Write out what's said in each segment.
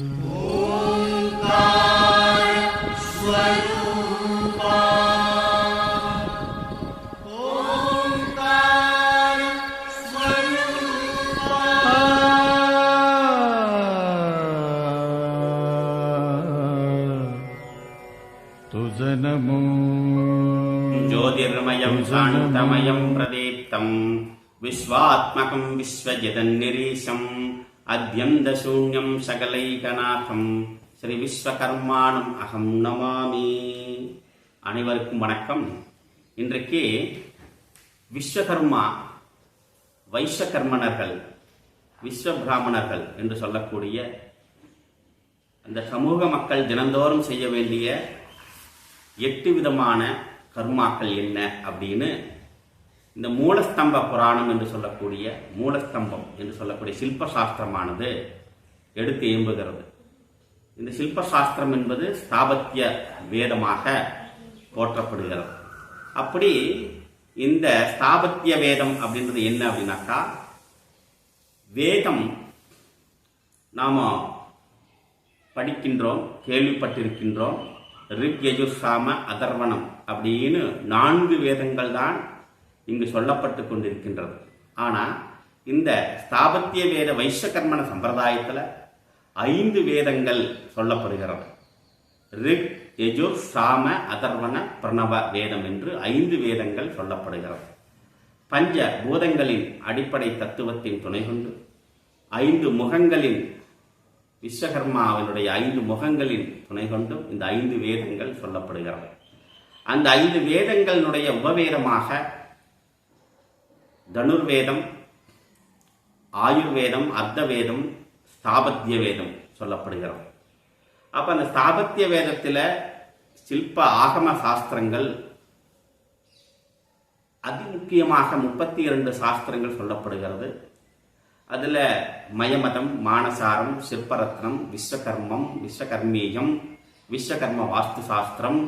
तुझ नमो ज्योतिर्मयं शान्तमयं प्रदीप्तं विश्वात्मकं विश्वजगन्निरीशम् अद्यन्दशून्यं சகலைகநாதம் ஸ்ரீ விஸ்வகர்மானம் அகம் நமாமி அனைவருக்கும் வணக்கம் இன்றைக்கு விஸ்வகர்மா வைஸ்வகர்மணர்கள் விஸ்வ பிராமணர்கள் என்று சொல்லக்கூடிய அந்த சமூக மக்கள் தினந்தோறும் செய்ய வேண்டிய எட்டு விதமான கர்மாக்கள் என்ன அப்படின்னு இந்த மூலஸ்தம்ப புராணம் என்று சொல்லக்கூடிய மூலஸ்தம்பம் என்று சொல்லக்கூடிய சில்ப சாஸ்திரமானது எடுத்து இயம்புகிறது இந்த சில்ப சாஸ்திரம் என்பது ஸ்தாபத்திய வேதமாக போற்றப்படுகிறது. அப்படி இந்த ஸ்தாபத்திய வேதம் அப்படின்றது என்ன அப்படின்னாக்கா வேதம் நாம் படிக்கின்றோம் கேள்விப்பட்டிருக்கின்றோம். ரிக் யஜுர் சாம அதர்வணம் அப்படின்னு நான்கு வேதங்கள் தான் இங்கு சொல்லப்பட்டு கொண்டிருக்கின்றது. ஆனால் இந்த ஸ்தாபத்திய வேத வைஷ்யகர்மண சம்பிரதாயத்தில் ஐந்து வேதங்கள் சொல்லப்படுகிறது. ரிக் எஜு சாம அதர்வன பிரணவ வேதம் என்று ஐந்து வேதங்கள் சொல்லப்படுகிறது. பஞ்ச பூதங்களின் அடிப்படை தத்துவத்தின் துணை கொண்டு ஐந்து முகங்களின் விஸ்வகர்மாவினுடைய ஐந்து முகங்களின் துணை கொண்டும் இந்த ஐந்து வேதங்கள் சொல்லப்படுகிறது. அந்த ஐந்து வேதங்களினுடைய உபவேதமாக தனுர்வேதம் ஆயுர்வேதம் அர்த்த வேதம் ஸ்தாபத்திய வேதம் சொல்லப்படுகிறோம். அப்ப அந்த ஸ்தாபத்திய வேதத்தில் சில்ப ஆகம சாஸ்திரங்கள் அதிமுக்கியமாக முப்பத்தி இரண்டு சாஸ்திரங்கள் சொல்லப்படுகிறது. அதில் மயமதம் மானசாரம் சிற்பரத்னம் விஸ்வகர்மம் விஸ்வகர்மீயம் விஸ்வகர்ம வாஸ்து சாஸ்திரம்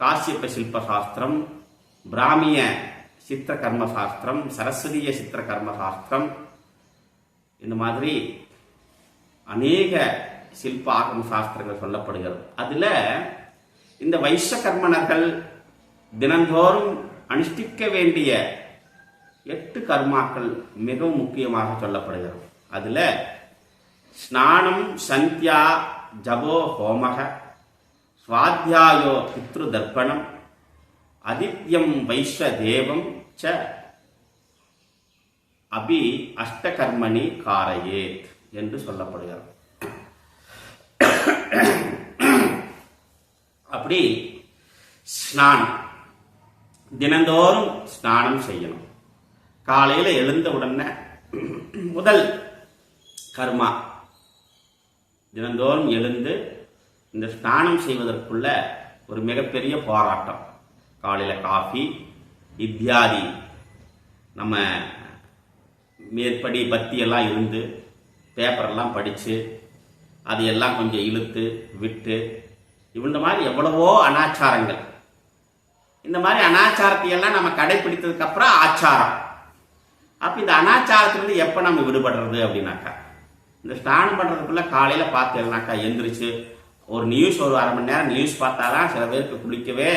காசியப்ப சில்ப சாஸ்திரம் பிராமிய சித்திர கர்மசாஸ்திரம் சரஸ்வதிய சித்திர கர்மசாஸ்திரம் இந்த மாதிரி அநேக சில்ப ஆகம சாஸ்திரங்கள் சொல்லப்படுகிறது. அதில் இந்த வைஷ்யகர்மணர்கள் தினந்தோறும் அனுஷ்டிக்க வேண்டிய எட்டு கர்மாக்கள் மிகவும் முக்கியமாக சொல்லப்படுகிறது. அதில் ஸ்நானம் சந்தியா ஜபோ ஹோமக சுவாத்தியாயோ பித்ரு தர்ப்பணம் அதித்யம் வைஷ்ய தேவம் ச அபி அஷ்டகர்மணி காரையேத் என்று சொல்லப்படுகிறது. அப்படி ஸ்நானம் தினந்தோறும் ஸ்நானம் செய்யணும். காலையில் எழுந்த உடனே முதல் கர்மா தினந்தோறும் எழுந்து இந்த ஸ்நானம் செய்வதற்குள்ள ஒரு மிகப்பெரிய போராட்டம். காலையில் காஃபி இத்தியாதி. நம்ம மேற்படி பத்தியெல்லாம் இருந்து பேப்பரெல்லாம் படித்து அதையெல்லாம் கொஞ்சம் இழுத்து விட்டு இந்த மாதிரி எவ்வளவோ அனாச்சாரங்கள். இந்த மாதிரி அனாச்சாரத்தை எல்லாம் நம்ம கடைபிடித்ததுக்கப்புறம் ஆச்சாரம். அப்போ இந்த அனாச்சாரத்திலிருந்து எப்போ நம்ம விடுபடுறது அப்படின்னாக்கா இந்த ஸ்நானம் பண்ணுறதுக்குள்ளே காலையில் பார்த்தேன்னாக்கா எந்திரிச்சு ஒரு நியூஸ் ஒரு அரை மணி நேரம் நியூஸ் பார்த்தாதான் சில பேருக்கு குளிக்கவே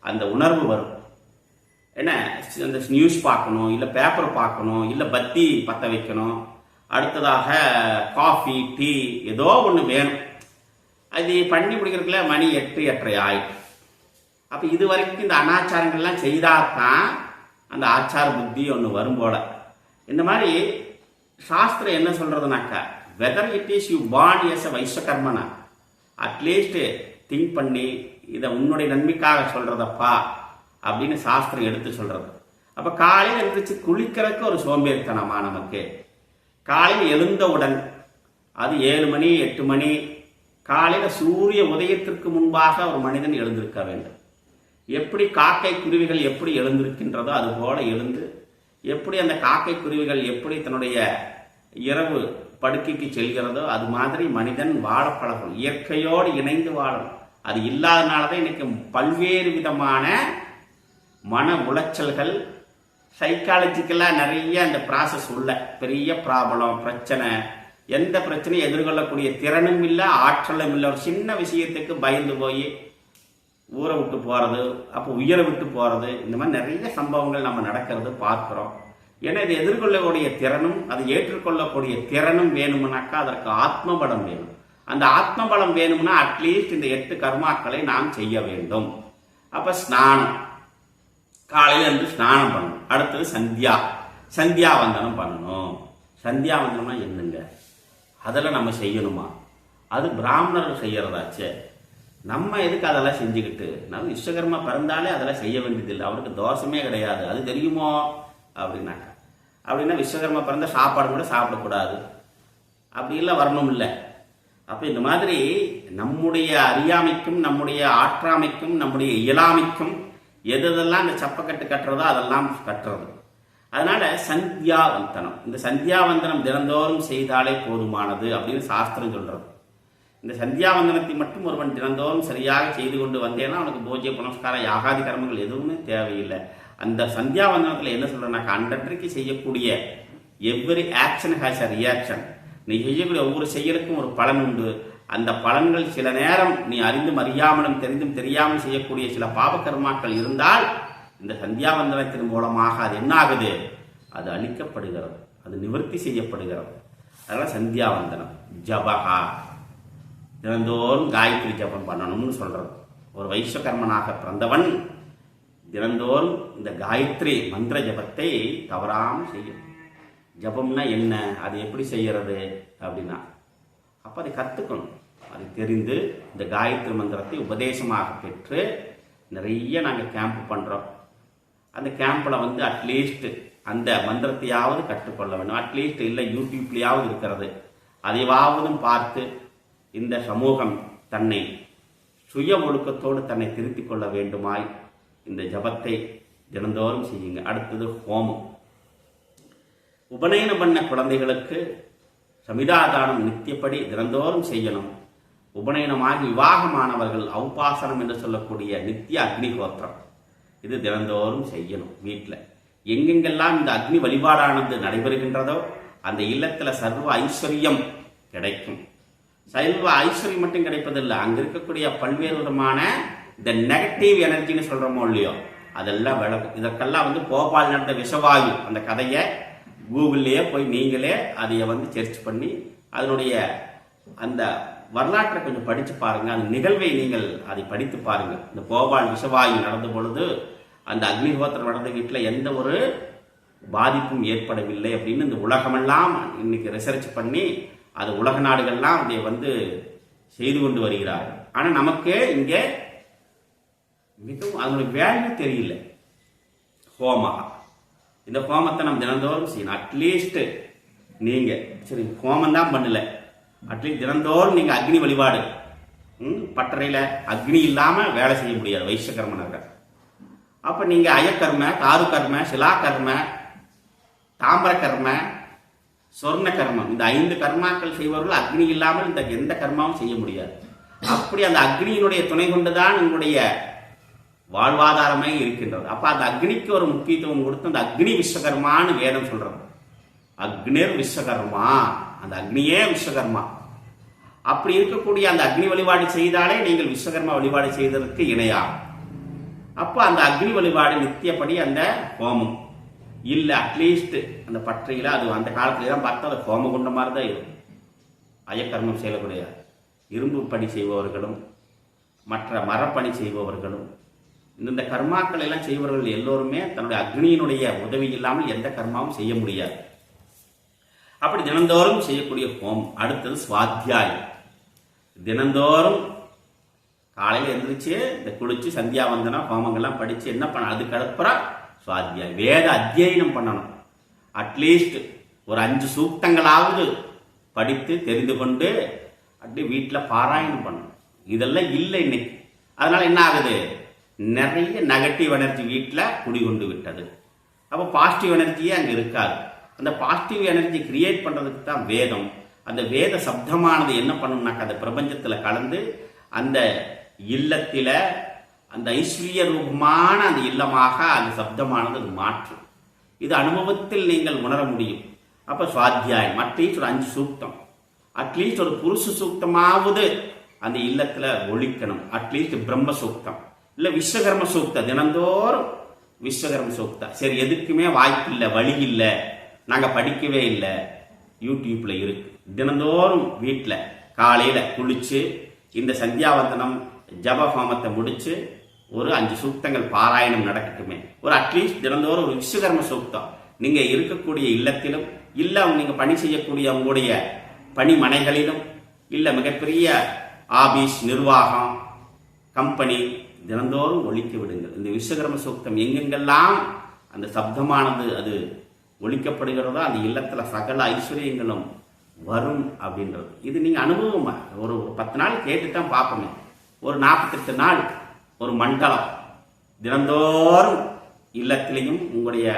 அந்த உணர்வு வரும். என்ன? அந்த நியூஸ் பார்க்கணும் இல்லை பேப்பர் பார்க்கணும் இல்லை பத்தி பற்ற வைக்கணும். அடுத்ததாக காஃபி டீ ஏதோ ஒன்று வேணும். அது பண்ணி முடிக்கிறதுக்குள்ள மணி எட்டு எட்டரை ஆயிடும். அப்போ இது வரைக்கும் இந்த அனாச்சாரங்கள்லாம் செய்தாதான் அந்த ஆச்சார புத்தி ஒன்று வரும் போல. இந்த மாதிரி சாஸ்திரம் என்ன சொல்கிறதுனாக்கா whether it is you porn S அ வைஸ்வகர்மனா அட்லீஸ்ட் திங்க் பண்ணி இதை உன்னுடைய நன்மைக்காக சொல்றதப்பா அப்படின்னு சாஸ்திரம் எடுத்து சொல்றது. அப்ப காலையில் எழுந்திரிச்சு குளிக்கிறதுக்கு ஒரு சோம்பேறித்தனமா நமக்கு. காலையில் எழுந்தவுடன் அது ஏழு மணி எட்டு மணி காலையில் சூரிய உதயத்திற்கு முன்பாக ஒரு மனிதன் எழுந்திருக்க வேண்டும். எப்படி காக்கை குருவிகள் எப்படி எழுந்திருக்கின்றதோ அது போல எழுந்து எப்படி அந்த காக்கை குருவிகள் எப்படி தன்னுடைய இரவு படுக்கைக்கு செல்கிறதோ அது மாதிரி மனிதன் வாழ பழகும் இயற்கையோடு இணைந்து வாழணும். அது இல்லாதனாலதான் எனக்கு பல்வேறு விதமான மன உளைச்சல்கள் சைக்காலஜிக்கலாக நிறைய அந்த ப்ராசஸ் உள்ள. பெரிய ப்ராப்ளம் பிரச்சனை. எந்த பிரச்சனையும் எதிர்கொள்ளக்கூடிய திறனும் இல்லை ஆற்றலும் இல்லை. ஒரு சின்ன விஷயத்துக்கு பயந்து போய் ஊரை விட்டு போகிறது அப்போ உயிரை விட்டு போகிறது இந்த மாதிரி நிறைய சம்பவங்கள் நம்ம நடக்கிறது பார்க்குறோம். ஏன்னா இதை எதிர்கொள்ளக்கூடிய திறனும் அதை ஏற்றுக்கொள்ளக்கூடிய திறனும் வேணும்னாக்கா அதற்கு ஆத்மபடம் வேணும். அந்த ஆத்ம பலம் வேணும்னா அட்லீஸ்ட் இந்த எட்டு கர்மாக்களை நாம் செய்ய வேண்டும். அப்போ ஸ்நானம். காலையில இருந்து ஸ்நானம் பண்ணணும். அடுத்தது சந்தியா. சந்தியாவந்தனம் பண்ணணும். சந்தியாவந்தனம்னா என்னங்க? அதெல்லாம் நம்ம செய்யணுமா? அது பிராமணர்கள் செய்யறதாச்சே. நம்ம எதுக்கு அதெல்லாம் செஞ்சுக்கிட்டு? நம்ம விஸ்வகர்மா பிறந்தாலே அதெல்லாம் செய்ய வேண்டியதில்லை. அவருக்கு தோஷமே கிடையாது. அது தெரியுமோ? அப்படின்னாக்கா அப்படின்னா விஸ்வகர்மா பிறந்த சாப்பாடு கூட சாப்பிடக்கூடாது. அப்படிலாம் வரணும் இல்லை. அப்போ இந்த மாதிரி நம்முடைய அறியாமைக்கும் நம்முடைய ஆற்றாமைக்கும் நம்முடைய இயலாமைக்கும் எது எதெல்லாம் இந்த சப்பக்கட்டு கட்டுறதோ அதெல்லாம் கட்டுறது. அதனால சந்தியாவந்தனம். இந்த சந்தியாவந்தனம் தினந்தோறும் செய்தாலே போதுமானது அப்படின்னு சாஸ்திரம் சொல்றது. இந்த சந்தியாவந்தனத்தை மட்டும் ஒருவன் தினந்தோறும் சரியாக செய்து கொண்டு வந்தேன்னா அவனுக்கு பூஜை புனஸ்காரம் யாகாதி கர்மங்கள் எதுவுமே தேவையில்லை. அந்த சந்தியாவந்தனத்தில் என்ன சொல்றேன்னாக்கா அன்றன்றைக்கு செய்யக்கூடிய every action has a reaction நீ செய்யக்கூடிய ஒவ்வொரு செயலுக்கும் ஒரு பலன் உண்டு. அந்த பலன்கள் சில நேரம் நீ அறிந்தும் அறியாமலும் தெரிந்தும் தெரியாமல் செய்யக்கூடிய சில பாவகர்மாக்கள் இருந்தால் இந்த சந்தியாவந்தனத்தின் மூலமாக அது என்ன ஆகுது அது அழிக்கப்படுகிறது. அது நிவர்த்தி செய்யப்படுகிறது. அதனால் சந்தியாவந்தனம் ஜபகா தினந்தோறும் காயத்ரி ஜபம் பண்ணணும்னு சொல்கிறோம் ஒரு வைஸ்வகர்மனாக பிறந்தவன் தினந்தோறும் இந்த காயத்ரி மந்திர ஜபத்தை தவறாமல் செய்யும். ஜபம்னா என்ன? அது எப்படி செய்யறது? அப்படின்னா அப்போ அதை கற்றுக்கணும் அது தெரிந்து இந்த காயத்ரி மந்திரத்தை உபதேசமாக பெற்று நிறைய நாங்கள் கேம்ப் பண்ணுறோம் அந்த கேம்பில் வந்து அட்லீஸ்ட் அந்த மந்திரத்தையாவது கற்றுக்கொள்ள வேண்டும். அட்லீஸ்ட் இல்லை யூடியூப்லேயாவது இருக்கிறது. அதையாவதும் பார்த்து இந்த சமூகம் தன்னை சுய ஒழுக்கத்தோடு தன்னை திருத்திக் கொள்ள வேண்டுமாய் இந்த ஜபத்தை தினந்தோறும் செய்யுங்க. அடுத்தது ஹோமம். உபநயனம் பண்ண குழந்தைகளுக்கு சமிதாதானம் நித்தியப்படி தினந்தோறும் செய்யணும். உபநயனமாகி விவாகமானவர்கள் அவுபாசனம் என்று சொல்லக்கூடிய நித்திய அக்னிகோத்திரம் இது தினந்தோறும் செய்யணும் வீட்டில் எங்கெங்கெல்லாம் இந்த அக்னி வழிபாடானது நடைபெறுகின்றதோ அந்த இல்லத்தில் சர்வ ஐஸ்வர்யம் கிடைக்கும். சைல்வ ஐஸ்வர்யம் மட்டும் கிடைப்பதில்லை. அங்கே இருக்கக்கூடிய பல்வேறு விதமான இந்த நெகட்டிவ் எனர்ஜின்னு சொல்கிறோமோ இல்லையோ அதெல்லாம் விளக்கும். இதற்கெல்லாம் வந்து போபால் நடந்த விஷவாயு அந்த கதையை கூகுள்லேயே போய் நீங்களே அதைய வந்து சர்ச் பண்ணி அதனுடைய அந்த வரலாற்றை கொஞ்சம் படித்து பாருங்கள் அந்த நிகழ்வை நீங்கள் அதை படித்து பாருங்கள் இந்த கோபால் விஷவாயு நடந்த பொழுது அந்த அக்னிஹோத்திரம் நடந்த வீட்டில் எந்த ஒரு பாதிப்பும் ஏற்படவில்லை அப்படின்னு இந்த உலகமெல்லாம் இன்னைக்கு ரிசர்ச் பண்ணி அது உலக நாடுகள்லாம் அதை வந்து செய்து கொண்டு வருகிறார்கள் ஆனால் நமக்கு இங்கே மிகவும் அதனுடைய வேல்யூ தெரியல. ஹோமா இந்த ஹோமத்தை நம்ம தினந்தோறும் செய்யணும். அட்லீஸ்ட் நீங்க சரி ஹோமம் தான் பண்ணல. அட்லீஸ்ட் தினந்தோறும் நீங்க அக்னி வழிபாடு. ம், பட்டறையில அக்னி இல்லாம வேலை செய்ய முடியாது வைஷ்யகர்மனர்கள் அப்ப நீங்க அயக்கர்ம தாரு கர்ம சிலா கர்ம தாம்பர கர்ம சொர்ண கர்மம் இந்த ஐந்து கர்மாக்கள் செய்பவர்கள் அக்னி இல்லாமல் இந்த எந்த கர்மாவும் செய்ய முடியாது. அப்படி அந்த அக்னியினுடைய துணை கொண்டுதான் உங்களுடைய வாழ்வாதாரமே இருக்கின்றது. அப்ப அந்த அக்னிக்கு ஒரு முக்கியத்துவம் கொடுத்து அந்த அக்னி விஸ்வகர்மான்னு வேதம் சொல்கிறோம் அக்னிர் விஸ்வகர்மா. அந்த அக்னியே விஸ்வகர்மா. அப்படி இருக்கக்கூடிய அந்த அக்னி வழிபாடு செய்தாலே நீங்கள் விஸ்வகர்மா வழிபாடு செய்ததற்கு இணையாகும். அப்போ அந்த அக்னி வழிபாடு நித்தியப்படி அந்த ஹோமம். இல்லை அட்லீஸ்ட் அந்த பற்றையில் அது அந்த காலத்துல தான் பார்த்தா அது ஹோமகுண்ட மாதிரி தான் இருக்கும். அயக்கர்மம் செய்யக்கூடிய இரும்பு பணி செய்பவர்களும் மற்ற மரப்பணி செய்பவர்களும் இந்த கர்மாக்கள் எல்லாம் செய்பவர்கள் எல்லோருமே தன்னுடைய அக்னியினுடைய உதவி இல்லாமல் எந்த கர்மாவும் செய்ய முடியாது. அப்படி தினந்தோறும் செய்யக்கூடிய ஹோமம். அடுத்தது சுவாத்தியாயம். தினந்தோறும் காலையில் எழுந்திரிச்சு இந்த குளிச்சு சந்தியாவந்தனம் ஹோமங்கள்லாம் படிச்சு என்ன பண்ண அதுக்கு அடுப்புறம் சுவாத்தியாயம். வேத அத்தியனம் பண்ணணும். அட்லீஸ்ட் ஒரு அஞ்சு சூக்தங்களாவது படித்து தெரிந்து கொண்டு அப்படி வீட்டில் பாராயணம் பண்ணணும். இதெல்லாம் இல்லை இன்னைக்கு. அதனால என்ன ஆகுது? நிறைய நெகட்டிவ் எனர்ஜி வீட்டில் குடிகொண்டு விட்டது. அப்போ பாசிட்டிவ் எனர்ஜியே அங்கே இருக்காது? அந்த பாசிட்டிவ் எனர்ஜி கிரியேட் பண்ணுறதுக்கு தான் வேதம். அந்த வேத சப்தமானது என்ன பண்ணும்னாக்கா அந்த பிரபஞ்சத்தில் கலந்து அந்த இல்லத்தில் அந்த ஐஸ்வர்ய ரூபமான அந்த இல்லமாக அந்த சப்தமானது மாற்றும் இது அனுபவத்தில் நீங்கள் உணர முடியும். அப்போ சுவாத்தியாயம் அட்லீஸ்ட் ஒரு அஞ்சு சூக்தம். அட்லீஸ்ட் ஒரு புருஷ சூக்தமாவது அந்த இல்லத்தில் ஒழிக்கணும். அட்லீஸ்ட் பிரம்ம சூக்தம். இல்லை விஸ்வகர்ம சூக்த தினந்தோறும் விஸ்வகர்ம சூக்தா. சரி எதுக்குமே வாய்ப்பு இல்லை வழி இல்லை நாங்கள் படிக்கவே இல்லை. யூடியூப்பில் இருக்கு. தினந்தோறும் வீட்டில் காலையில் குளித்து இந்த சந்தியாவந்தனம் ஜப ஹோமத்தை முடித்து ஒரு அஞ்சு சூக்தங்கள் பாராயணம் நடக்கட்டுமே. ஒரு அட்லீஸ்ட் தினந்தோறும் ஒரு விஸ்வகர்ம சூக்தம். நீங்கள் இருக்கக்கூடிய இல்லத்திலும் இல்லை நீங்கள் பணி செய்யக்கூடிய உங்களுடைய பணிமனைகளிலும் இல்லை மிகப்பெரிய ஆபீஸ் நிர்வாகம் கம்பெனி தினந்தோறும் ஒழிக்க விடுங்கள். இந்த விஸ்வகர்ம சூக்தம் எங்கெங்கெல்லாம் அந்த சப்தமானது அது ஒழிக்கப்படுகிறதோ அந்த இல்லத்தில் சகல ஐஸ்வர்யங்களும் வரும் அப்படின்றது. இது நீங்கள் அனுபவமா. ஒரு ஒரு பத்து நாள் கேட்டு தான் பார்ப்போமே. ஒரு நாற்பத்தெட்டு நாள் ஒரு மண்டலம். தினந்தோறும் இல்லத்திலையும் உங்களுடைய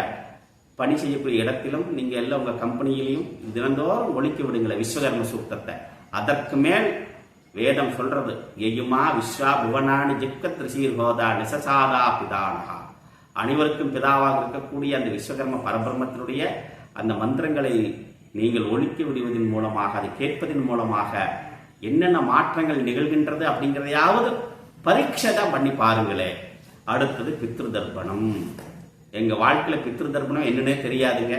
பணி செய்யக்கூடிய இடத்திலும் நீங்கள் எல்லாம் உங்கள் கம்பெனியிலையும் தினந்தோறும் ஒழிக்க விடுங்களேன் விஸ்வகர்ம சூக்தத்தை. அதற்கு மேல் வேதம் சொல்றது எயுமா விஸ்வா புவனானி ஜிக்க திரிசீர் ஹோதா நிசசாதா பிதானகா அனைவருக்கும் பிதாவாக இருக்கக்கூடிய அந்த விஸ்வகர்ம பரபிரமத்தினுடைய அந்த மந்திரங்களை நீங்கள் ஒழிக்க விடுவதன் மூலமாக அதை கேட்பதன் மூலமாக என்னென்ன மாற்றங்கள் நிகழ்கின்றது அப்படிங்கிறதையாவது பரீட்சை தான் பண்ணி பாருங்களே. அடுத்தது பித்ரு தர்ப்பணம் எங்கள் வாழ்க்கையில் பித்ரு தர்ப்பணம் என்னன்னே தெரியாதுங்க.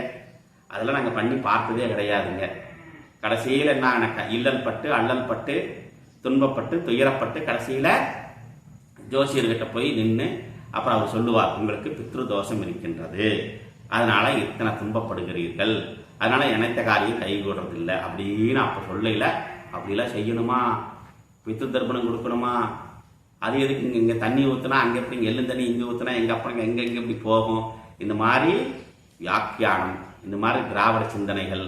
அதெல்லாம் நாங்கள் பண்ணி பார்த்ததே கிடையாதுங்க. கடைசியில் என்ன இல்லல் பட்டு அல்லல் பட்டு துன்பப்பட்டு துயரப்பட்டு கடைசியில் ஜோசியர்கிட்ட போய் நின்று அப்புறம் அவர் சொல்லுவார் உங்களுக்கு பித்ரு தோஷம் இருக்கின்றது. அதனால இத்தனை துன்பப்படுகிறீர்கள். அதனால நினைத்த காரியம் கைகூடுறதில்லை அப்படின்னு அப்போ சொல்லல அப்படிலாம் செய்யணுமா? பித்ரு தர்ப்பணம் கொடுக்கணுமா? அது எதுக்கு இங்கே இங்கே தண்ணி ஊற்றினா அங்கே எப்படி இங்க எள்ளும் தண்ணி இங்கே ஊற்றினா எங்கள் அப்புறம் எங்கே எங்கே இப்படி போகும்? இந்த மாதிரி வியாக்கியானம் இந்த மாதிரி திராவிட சிந்தனைகள்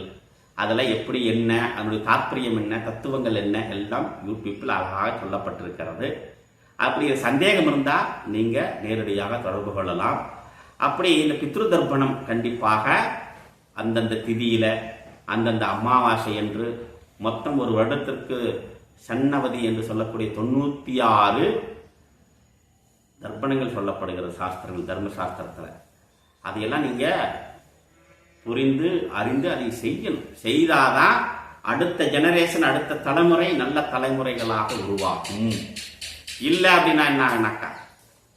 அதெல்லாம் எப்படி என்ன அதனுடைய தாற்பயம் என்ன தத்துவங்கள் என்ன எல்லாம் யூடியூப்பில் அழகாக சொல்லப்பட்டிருக்கிறது. அப்படி சந்தேகம் இருந்தால் நீங்கள் நேரடியாக தொடர்பு கொள்ளலாம். அப்படி இந்த பித்ரு தர்ப்பணம் கண்டிப்பாக அந்தந்த திதியில் அந்தந்த அமாவாசை என்று மொத்தம் ஒரு வருடத்திற்கு சன்னவதி என்று சொல்லக்கூடிய தொண்ணூற்றி ஆறு தர்ப்பணங்கள் சொல்லப்படுகிறது சாஸ்திரங்கள் தர்ம சாஸ்திரத்தில். அதையெல்லாம் நீங்கள் புரிந்து அறிந்து அதை செய்யணும். செய்தாதான் அடுத்த ஜெனரேஷன் அடுத்த தலைமுறை நல்ல தலைமுறைகளாக உருவாகும். இல்லை அப்படின்னா என்ன ஆகினாக்கா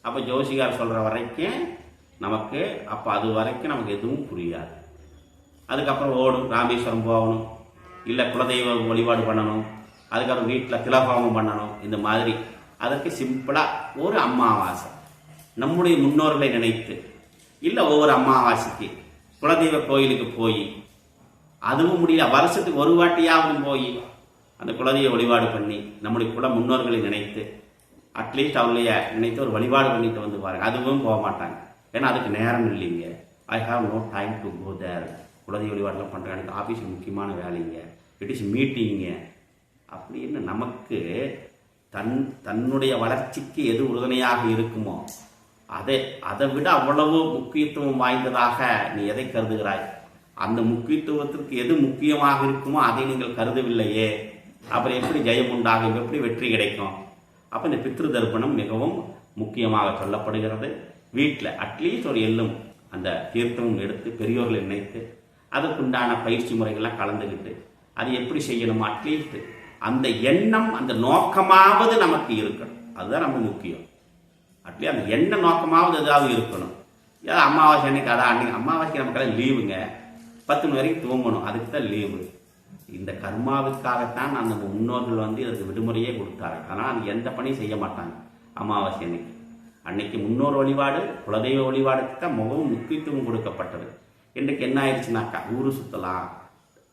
அப்போ ஜோசிகார் சொல்கிற வரைக்கும் நமக்கு அப்போ அது வரைக்கும் நமக்கு எதுவும் புரியாது. அதுக்கப்புறம் ஓடும் ராமேஸ்வரம் போகணும். இல்லை குலதெய்வ வழிபாடு பண்ணணும். அதுக்கப்புறம் வீட்டில் திலகோமம் பண்ணணும். இந்த மாதிரி. அதற்கு சிம்பிளாக ஒரு அமாவாசை. நம்முடைய முன்னோர்களை நினைத்து. இல்லை ஒவ்வொரு அமாவாசைக்கு. குலதெய்வ கோயிலுக்கு போய் அதுவும் முடியல வருஷத்துக்கு ஒரு வாட்டியாகவும் போய் அந்த குலதெய்வ வழிபாடு பண்ணி நம்முடைய குல முன்னோர்களை நினைத்து அட்லீஸ்ட் அவங்களைய நினைத்து ஒரு வழிபாடு பண்ணிட்டு வந்து பாருங்க. அதுவும் போக மாட்டாங்க. ஏன்னா அதுக்கு நேரம் இல்லைங்க I have no time to go there குலதெய்வ வழிபாடுலாம் பண்ணுறேன் எனக்கு ஆஃபீஸ் முக்கியமான வேலைங்க இட் இஸ் மீட்டிங்க அப்படின்னு நமக்கு தன் தன்னுடைய வளர்ச்சிக்கு எது உறுதுணையாக இருக்குமோ அதை அதை விட அவ்வளவு முக்கியத்துவம் வாய்ந்ததாக நீ எதை கருதுகிறாய்? அந்த முக்கியத்துவத்திற்கு எது முக்கியமாக இருக்குமோ அதை நீங்கள் கருதவில்லையே. அப்புறம் எப்படி ஜெயம் உண்டாகும்? எப்படி வெற்றி கிடைக்கும்? அப்போ இந்த பித்ரு தர்ப்பணம் மிகவும் முக்கியமாக சொல்லப்படுகிறது. வீட்டில் அட்லீஸ்ட் ஒரு எள்ளும் அந்த தீர்த்தமும் எடுத்து பெரியோர்களை நினைத்து அதுக்குண்டான பயிற்சி முறைகள்லாம் கலந்துக்கிட்டு அது எப்படி செய்யணும் அட்லீஸ்ட் அந்த எண்ணம் அந்த நோக்கமாவது நமக்கு இருக்கணும். அதுதான் ரொம்ப முக்கியம். அட்லீஸ்ட் அந்த எண்ண நோக்கமாவது ஏதாவது இருக்கணும். ஏதாவது அமாவாசை அன்னைக்கு அதான் அன்னைக்கு அமாவாசைக்கு நமக்கெல்லாம் லீவுங்க. பத்து மணி வரைக்கும் தூங்கணும். அதுக்கு தான் லீவு. இந்த கர்மாவுக்காகத்தான் அந்த முன்னோர்கள் வந்து இதற்கு விடுமுறையே கொடுத்தாங்க ஆனால் அது எந்த பணியும் செய்ய மாட்டாங்க அமாவாசை அன்னைக்கு. அன்னைக்கு முன்னோர் வழிபாடு குலதெய்வ வழிபாடுக்கு தான் மிகவும் முக்கியத்துவம் கொடுக்கப்பட்டது. இன்றைக்கு என்ன ஆயிடுச்சுனாக்கா ஊர் சுற்றலாம்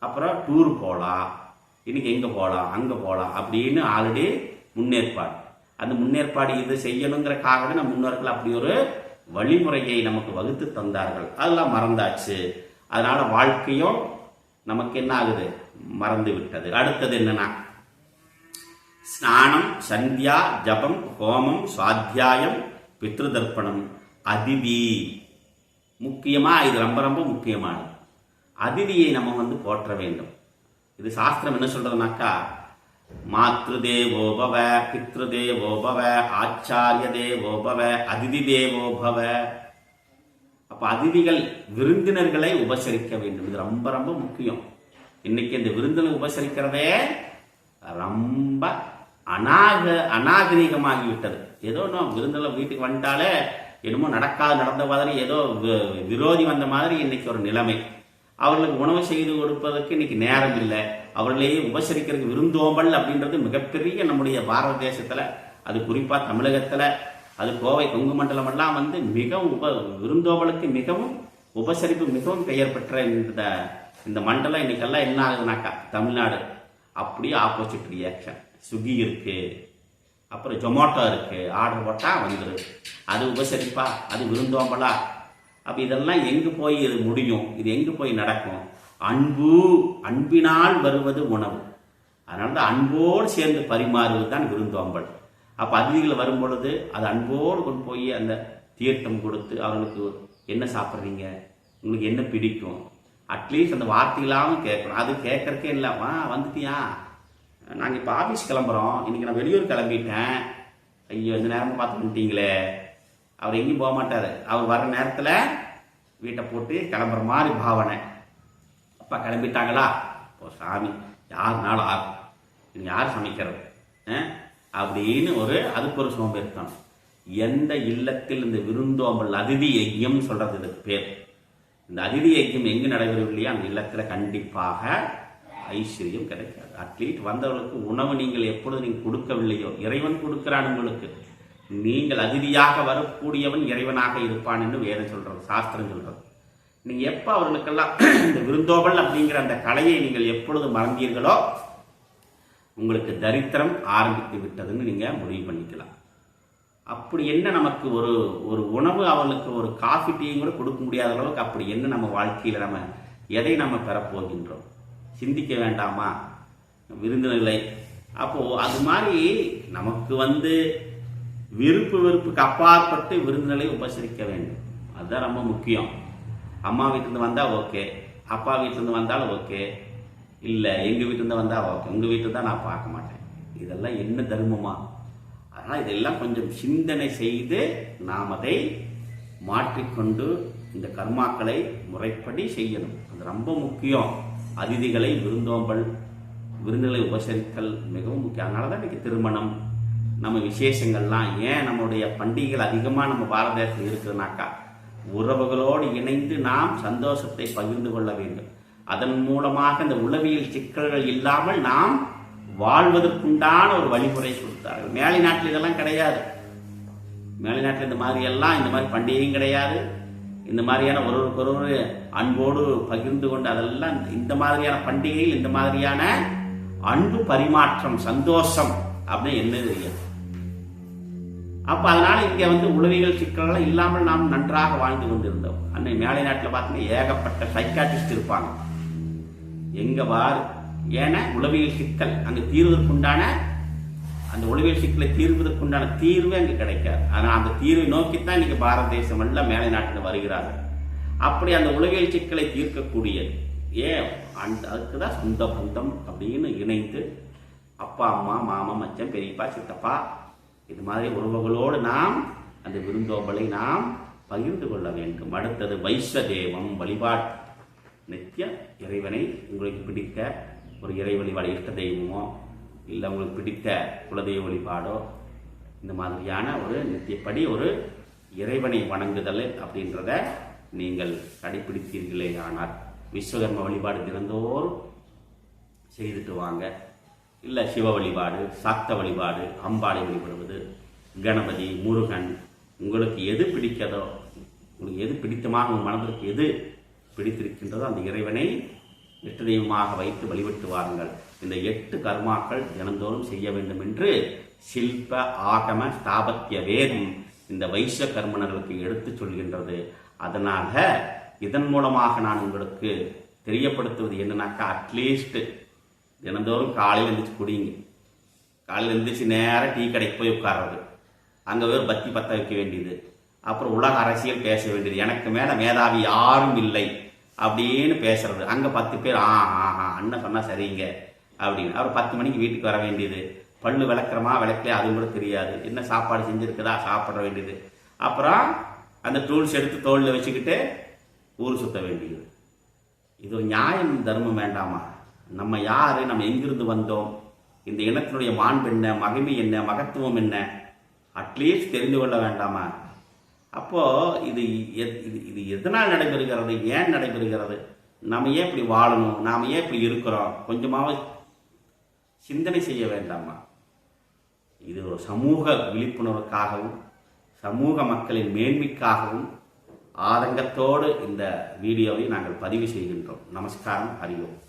அப்புறம் டூர் போகலாம். இன்னைக்கு எங்கே போகலாம் அங்கே போகலாம் அப்படின்னு ஆல்ரெடி முன்னேற்பாடு. அந்த முன்னேற்பாடு இது செய்யணுங்கிறக்காகவே நம்ம முன்னோர்கள் அப்படி ஒரு வழிமுறையை நமக்கு வகுத்து தந்தார்கள். அதெல்லாம் மறந்தாச்சு. அதனால வாழ்க்கையும் நமக்கு என்ன ஆகுது? மறந்து விட்டது. அடுத்தது என்னன்னா ஸ்நானம் சந்தியா ஜபம் ஹோமம் சுவாத்தியாயம் பித்ருதர்ப்பணம் அதிதி. முக்கியமா இது ரொம்ப ரொம்ப முக்கியமானது. அதிதியை நம்ம வந்து போற்ற வேண்டும். இது சாஸ்திரம் என்ன சொல்றதுனாக்கா மாத்ருதேவோபவ பித்ருதேவோபவ பித்ரு தேவோபவ ஆச்சாரிய தேவோபவ அதிதி தேவோபவ அப்ப அதிதிகள் விருந்தினர்களை உபசரிக்க வேண்டும். இது ரொம்ப ரொம்ப முக்கியம். இன்னைக்கு இந்த விருந்தினை உபசரிக்கிறதே ரொம்ப அநாக அநாகரிகமாகிவிட்டது. ஏதோ நான் விருந்தில் வீட்டுக்கு வந்துட்டாலே என்னமோ நடக்காது நடந்த மாதிரி ஏதோ வி- விரோதி வந்த மாதிரி இன்னைக்கு ஒரு நிலைமை. அவர்களுக்கு உணவு செய்து கொடுப்பதற்கு இன்னைக்கு நேரம் இல்லை. அவர்களையே உபசரிக்கிறதுக்கு விருந்தோம்பல் அப்படின்றது மிகப்பெரிய நம்முடைய பாரத தேசத்துல அது குறிப்பா தமிழகத்துல அது கோவை கொங்கு மண்டலம் எல்லாம் வந்து மிகவும் உப விருந்தோம்பலுக்கு மிகவும் உபசரிப்பு மிகவும் பெயர் பெற்ற இந்த இந்த மண்டலம் இன்னைக்கெல்லாம் என்ன ஆகுதுனாக்கா தமிழ்நாடு. அப்படியே ஆப்போசிட் ரியாக்ஷன் ஸ்விக்கி இருக்கு. அப்புறம் ஜொமேட்டோ இருக்கு. ஆர்டர் போட்டா வந்துடும் அது உபசரிப்பா? அது விருந்தோம்பலா? அப்ப இதெல்லாம் எங்க போய் இது முடியும்? இது எங்க போய் நடக்கும்? அன்பு அன்பினால் வருவது உணவு. அதனால தான் அன்போடு சேர்ந்து பரிமாறுவது தான் விருந்தோம்பல். அப்ப அதிதிகள் வரும்பொழுது அது அன்போடு கொண்டு போய் அந்த தீர்த்தம் கொடுத்து அவங்களுக்கு என்ன சாப்பிட்றீங்க? உங்களுக்கு என்ன பிடிக்கும்? அட்லீஸ்ட் அந்த வார்த்தைகளாகவும் கேட்கணும். அது கேட்கறக்கே இல்லை. வா வந்துட்டியா? நாங்கள் இப்போ ஆஃபீஸ் கிளம்புறோம். இன்னைக்கு நான் வெளியூர் கிளம்பிட்டேன். ஐயோ இந்த நேரமும் பார்த்து வந்துட்டீங்களே. அவர் எங்கேயும் போக மாட்டார். அவர் வர நேரத்தில் வீட்டை போட்டு கிளம்புற மாதிரி பாவனை. அப்பா கிளம்பிட்டாங்களா? ஓ சாமி யாருனாலும் ஆகும் இது யார் சமைக்கிறது? அப்படின்னு ஒரு அதுக்கு ஒரு சோம்பேறித்தனம் எந்த இல்லத்தில் இந்த விருந்தோம்பல் அதிதி ஐயம் சொல்றது இதுக்கு பேர். இந்த அதிதி ஐக்கியம் எங்கு நடைபெறவில்லையோ அந்த இல்லத்தில் கண்டிப்பாக ஐஸ்வர்யம் கிடைக்காது. அட்லீஸ்ட் வந்தவர்களுக்கு உணவு நீங்கள் எப்பொழுது நீங்கள் கொடுக்கவில்லையோ இறைவன் கொடுக்கிறான் உங்களுக்கு. நீங்கள் அதிதியாக வரக்கூடியவன் இறைவனாக இருப்பான் என்று வேதம் சொல்றது சாஸ்திரம் சொல்றது. நீங்க எப்ப அவர்களுக்கெல்லாம் இந்த விருந்தோபல் அப்படிங்கிற அந்த கலையை நீங்கள் எப்பொழுது மறந்தீர்களோ உங்களுக்கு தரித்திரம் ஆரம்பித்து விட்டதுன்னு நீங்க முடிவு பண்ணிக்கலாம். அப்படி என்ன நமக்கு ஒரு ஒரு உணவு அவர்களுக்கு ஒரு காஃபி டீயும் கூட கொடுக்க முடியாத அளவுக்கு அப்படி என்ன நம்ம வாழ்க்கையில் நம்ம எதை நம்ம பெறப்போகின்றோம் சிந்திக்க வேண்டாமா? விருந்தினர்களை. அப்போது அது மாதிரி நமக்கு வந்து விருப்பு வெறுப்புக்கு அப்பாற்பட்டு விருந்தினரை உபசரிக்க வேண்டும். அதுதான் ரொம்ப முக்கியம். அம்மா வீட்டிலேருந்து வந்தால் ஓகே அப்பா வீட்டிலேருந்து வந்தாலும் ஓகே இல்லை எங்கள் வீட்டிலேருந்து வந்தால் ஓகே உங்கள் வீட்டில் தான் நான் பார்க்க மாட்டேன். இதெல்லாம் என்ன தர்மமா? அதனால் இதெல்லாம் கொஞ்சம் சிந்தனை செய்து நாம் அதை மாற்றிக்கொண்டு இந்த கர்மாக்களை முறைப்படி செய்யணும். அது ரொம்ப முக்கியம். அதிதிகளை விருந்தோம்பல் விருந்துகளை உபசரித்தல் மிகவும் முக்கியம். அதனால தான் இன்னைக்கு திருமணம் நம்ம விசேஷங்கள்லாம் ஏன் நம்மளுடைய பண்டிகைகள் அதிகமாக நம்ம பாரத தேசத்தில் இருக்குதுனாக்கா உறவுகளோடு இணைந்து நாம் சந்தோஷத்தை பகிர்ந்து கொள்ள வேண்டும். அதன் மூலமாக இந்த உளவியல் சிக்கல்கள் இல்லாமல் நாம் வாழ்வதற்குண்டான ஒரு வழிமுறை கொடுத்தார்கள். மேலை நாட்டில் இதெல்லாம் கிடையாது. மேலை நாட்டில் இந்த மாதிரி எல்லாம் இந்த மாதிரி பண்டிகையும் கிடையாது. இந்த மாதிரியான ஒருவருக்கு ஒருவர் அன்போடு பகிர்ந்து கொண்டு அதெல்லாம் இந்த மாதிரியான பண்டிகையில் இந்த மாதிரியான அன்பு பரிமாற்றம் சந்தோஷம் அப்படின்னு என்ன தெரியாது அப்ப அதனால இங்க வந்து உளவியல் சிக்கல்கள் இல்லாமல் நாம் நன்றாக வாழ்ந்து கொண்டிருந்தோம். அன்னை மேலை நாட்டில் பார்த்தீங்கன்னா ஏகப்பட்ட சைக்காட்டிஸ்ட் இருப்பாங்க. எங்க வார்? ஏன்னா உளவியல் சிக்கல். அங்க தீர்வதற்குண்டான அந்த உளவியல் சிக்கலை தீர்வதற்குண்டான தீர்வே அங்கே கிடைக்காது. ஆனால் அந்த தீர்வை நோக்கித்தான் இன்னைக்கு பாரத தேசம் எல்லாம் மேலை நாட்டில் வருகிறார்கள். அப்படி அந்த உளவியல் சிக்கலை தீர்க்கக்கூடியது. ஏன்? அந்த அதுக்கு தான் சொந்த பந்தம் அப்படின்னு இணைந்து அப்பா அம்மா மாமா மச்சன் பெரியப்பா சித்தப்பா. இது மாதிரி உறவுகளோடு நாம் அந்த விருந்தோம்பலை நாம் பகிர்ந்து கொள்ள வேண்டும். அடுத்தது வைஸ்வதேவம் வழிபாடு. நித்திய இறைவனை உங்களுக்கு பிடித்த ஒரு இறை வழிபாடு இஷ்ட தெய்வமோ இல்லை உங்களுக்கு பிடித்த குலதெய்வ வழிபாடோ இந்த மாதிரியான ஒரு நித்தியப்படி ஒரு இறைவனை வணங்குதல் அப்படின்றத நீங்கள் கடைபிடித்தீர்களே ஆனால் விஸ்வகர்ம வழிபாடு தினந்தோறும் செய்துட்டு வாங்க. இல்லை சிவ வழிபாடு சாக்த வழிபாடு அம்பாளை வழிபடுவது கணபதி முருகன் உங்களுக்கு எது பிடிக்கதோ உங்களுக்கு எது பிடித்தமாக உங்கள் மனதிற்கு எது பிடித்திருக்கின்றதோ அந்த இறைவனை இஷ்ட தெய்வமாக வைத்து வழிபட்டு வாருங்கள். இந்த எட்டு கர்மாக்கள் தினந்தோறும் செய்ய வேண்டும் என்று சில்ப ஆகம ஸ்தாபத்திய வேதம் இந்த வைஷ கர்மணர்களுக்கு எடுத்துச் சொல்கின்றது. அதனால இதன் மூலமாக நான் உங்களுக்கு தெரியப்படுத்துவது என்னன்னாக்கா அட்லீஸ்ட் தினந்தோறும் காலையில் எழுந்திரிச்சு குடிங்க. காலையில் எழுந்திரிச்சு நேராக டீ கடைக்கு போய் உட்கார்றது. அங்கே ஒரு பத்தி பற்ற வைக்க வேண்டியது. அப்புறம் உலக அரசியல் பேச வேண்டியது. எனக்கு மேலே மேதாவி யாரும் இல்லை அப்படின்னு பேசுறது. அங்கே பத்து பேர் ஆ ஆ ஆ அண்ணன் சொன்னால் சரிங்க அப்படின்னு. அப்புறம் பத்து மணிக்கு வீட்டுக்கு வர வேண்டியது. பல்லு விளக்குறமா விளக்கலையா? அது கூட தெரியாது. என்ன சாப்பாடு செஞ்சுருக்குதா? சாப்பிட வேண்டியது. அப்புறம் அந்த டூல்ஸ் எடுத்து தோளில் வச்சுக்கிட்டு ஊர் சுத்த வேண்டியது. இது நியாயம் தர்மம் வேண்டாமா? நம்ம யாரு? நம்ம எங்கிருந்து வந்தோம்? இந்த இனத்தினுடைய மாண்பு என்ன? மகிமை என்ன? மகத்துவம் என்ன? அட்லீஸ்ட் தெரிந்து கொள்ள வேண்டாமா? அப்போ இது எத்- இது இது எதனால் நடைபெறுகிறது? ஏன் நடைபெறுகிறது? நாம் ஏன் இப்படி வாழணும்? நாம் ஏன் இப்படி இருக்கிறோம்? கொஞ்சமாவது சிந்தனை செய்ய வேண்டாமா? இது ஒரு சமூக விழிப்புணர்வுக்காகவும் சமூக மக்களின் மேன்மைக்காகவும் ஆதங்கத்தோடு இந்த வீடியோவை நாங்கள் பதிவு செய்கின்றோம். நமஸ்காரம். அறிவோம்